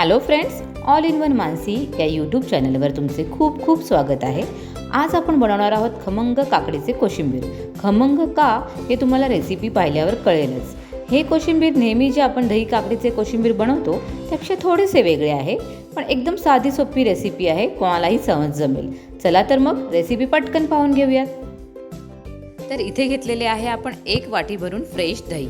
Hello friends all in one Mansi या YouTube चॅनलवर तुमचे खूप खूप स्वागत आहे. आज आपण बनवणार आहोत खमंग काकडीचे कोशिंबीर. खमंग का हे तुम्हाला रेसिपी पाहिल्यावर कळेलच. हे कोशिंबीर नेहमी जे आपण दही काकडीचे कोशिंबीर बनवतो त्यापेक्षा थोडेसे वेगळे आहे पण एकदम साधी सोपी रेसिपी आहे कोणालाही सहज जमेल. चला तर मग रेसिपी पटकन पाहून घेऊयात. तर इथे घेतलेले आहे आपण एक वाटी भरून फ्रेश दही.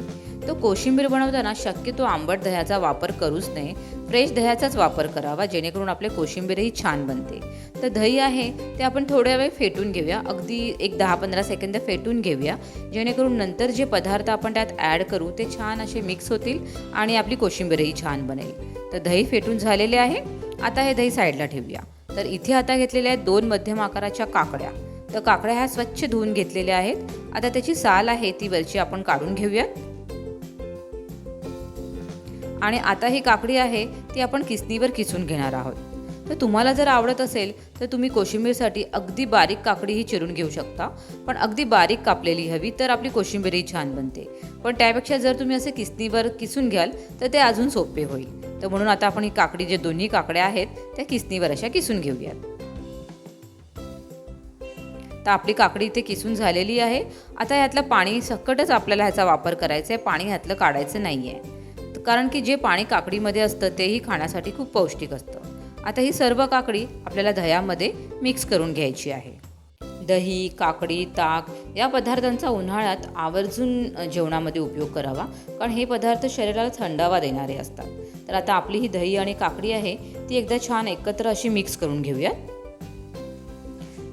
तो कोशिंबीर बनवताना शक्यतो आंबट दह्याचा वापर करूच नये. फ्रेश दह्याचाच वापर करावा जेणेकरून आपले कोशिंबीरही छान बनते. तर दही आहे ते आपण थोड्या वेळ फेटून घेऊया. अगदी एक दहा पंधरा सेकंद फेटून घेऊया. जेणेकरून नंतर जे पदार्थ आपण त्यात ॲड करू ते छान असे मिक्स होतील आणि आपली कोशिंबीरही छान बनेल. तर दही फेटून झालेले आहे. आता हे दही साईडला ठेवूया. तर इथे आता घेतलेल्या आहेत दोन मध्यम आकाराच्या काकड्या. तर काकड्या ह्या स्वच्छ धुवून घेतलेल्या आहेत. आता त्याची साल आहे ती वरची आपण काढून घेऊयात. आणि आता ही काकडी आहे ती आपण किसनीवर किसून घेणार आहोत. तर तुम्हाला जर आवडत असेल तर तुम्ही कोशिंबीरसाठी अगदी बारीक काकडीही चिरून घेऊ शकता. पण अगदी बारीक कापलेली हवी तर आपली कोशिंबीरही छान बनते. पण त्यापेक्षा जर तुम्ही असे किसनीवर किसून घ्याल तर ते अजून सोपे होईल. तर म्हणून आता आपण ही काकडी जे दोन्ही काकड्या आहेत त्या किसनीवर अशा किसून घेऊयात. तर आपली काकडी इथे किसून झालेली आहे. आता यातलं पाणी सकटच आपल्याला ह्याचा वापर करायचा आहे. पाणी ह्यातलं काढायचं नाही आहे कारण की जे पाणी काकडीमध्ये असतं तेही खाण्यासाठी खूप पौष्टिक असतं. आता ही सर्व काकडी आपल्याला दह्यामध्ये मिक्स करून घ्यायची आहे. दही काकडी ताक या पदार्थांचा उन्हाळ्यात आवर्जून जेवणामध्ये उपयोग करावा. कारण हे पदार्थ शरीराला थंडावा देणारे असतात. तर आता आपली ही दही आणि काकडी आहे ती एकदा छान एकत्र अशी मिक्स करून घेऊयात.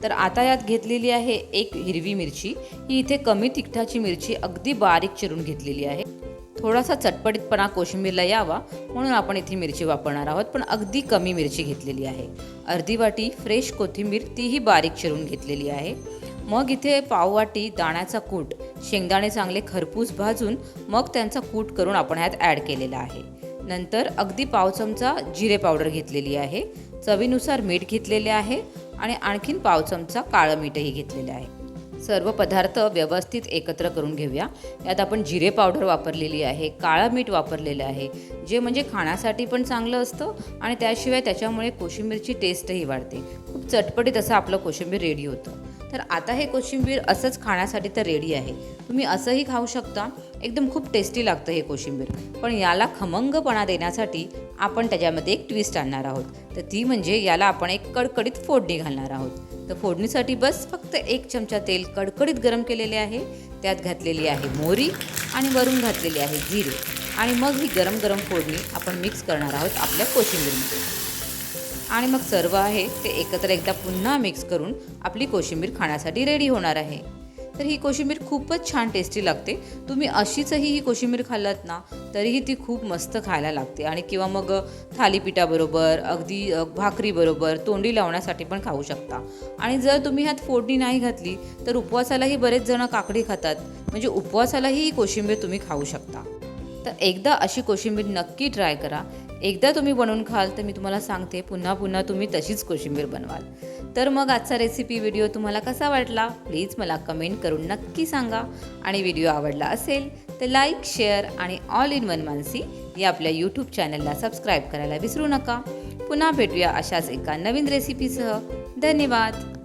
तर आता यात घेतलेली आहे एक हिरवी मिरची. ही इथे कमी तिखटाची मिरची अगदी बारीक चिरून घेतलेली आहे. थोडासा चटपटीतपणा कोशिंबीरला यावा म्हणून आपण इथे मिरची वापरणार आहोत. पण अगदी कमी मिरची घेतलेली आहे. अर्धी वाटी फ्रेश कोथिंबीर तीही बारीक चिरून घेतलेली आहे. मग इथे पाववाटी दाण्याचा कूट शेंगदाणे चांगले खरपूस भाजून मग त्यांचा कूट करून आपण ह्यात ॲड केलेला आहे. नंतर अगदी पाव चमचा जिरे पावडर घेतलेली आहे. चवीनुसार मीठ घेतलेले आहे आणि आणखीन पाव चमचा काळं मीठही घेतलेलं आहे. सर्व पदार्थ व्यवस्थित एकत्र करून घेऊया. यात आपण जिरे पावडर वापरलेली आहे काळं मीठ वापरलेलं आहे जे म्हणजे खाण्यासाठी पण चांगलं असतं आणि त्याशिवाय त्याच्यामुळे कोशिंबीरची टेस्टही वाढते. खूप चटपटीत असं आपलं कोशिंबीर रेडी होतं. तर आता हे कोशिंबीर असंच खाण्यासाठी तर रेडी आहे. तुम्ही असंही खाऊ शकता. एकदम खूप टेस्टी लागतं हे कोशिंबीर. पण याला खमंगपणा देण्यासाठी आपण त्याच्यामध्ये एक ट्विस्ट आणणार आहोत. तर ती म्हणजे याला आपण एक कडकडीत फोडणी घालणार आहोत. तर फोडणीसाठी बस फक्त एक चमचा तेल कडकडीत गरम केलेले आहे. त्यात घातलेली आहे मोरी आणि वरून घातलेली आहे जिरे. आणि मग ही गरम गरम फोडणी आपण मिक्स करणार आहोत आपल्या कोशिंबीरमध्ये. आणि मग सर्व आहे ते एकत्र एकदा पुन्हा मिक्स करून आपली कोशिंबीर खाण्यासाठी रेडी होणार आहे. तर ही कोशिंबीर खूपच छान टेस्टी लागते. तुम्ही अशीचही ही कोशिंबीर खाल्लात ना तरीही ती खूप मस्त खायला लागते. आणि किंवा मग थालीपीठाबरोबर अगदी भाकरीबरोबर तोंडी लावण्यासाठी पण खाऊ शकता. आणि जर तुम्ही ह्यात फोडणी नाही घातली तर उपवासालाही बरेच जण काकडी खातात. म्हणजे उपवासालाही ही कोशिंबीर तुम्ही खाऊ शकता. तर एकदा अशी कोशिंबीर नक्की ट्राय करा. एकदा तुम्ही बनवून खाल तर मी तुम्हाला सांगते पुन्हा पुन्हा तुम्ही तशीच कोशिंबीर बनवाल. तर मग आजचा रेसिपी व्हिडिओ तुम्हाला कसा वाटला? प्लीज मला कमेंट करून नक्की सांगा. आणि व्हिडिओ आवडला असेल तर लाईक शेअर आणि ऑल इन वन मानसी या आपल्या यूट्यूब चॅनलला सबस्क्राईब करायला विसरू नका. पुन्हा भेटूया अशाच एका नवीन रेसिपीसह धन्यवाद.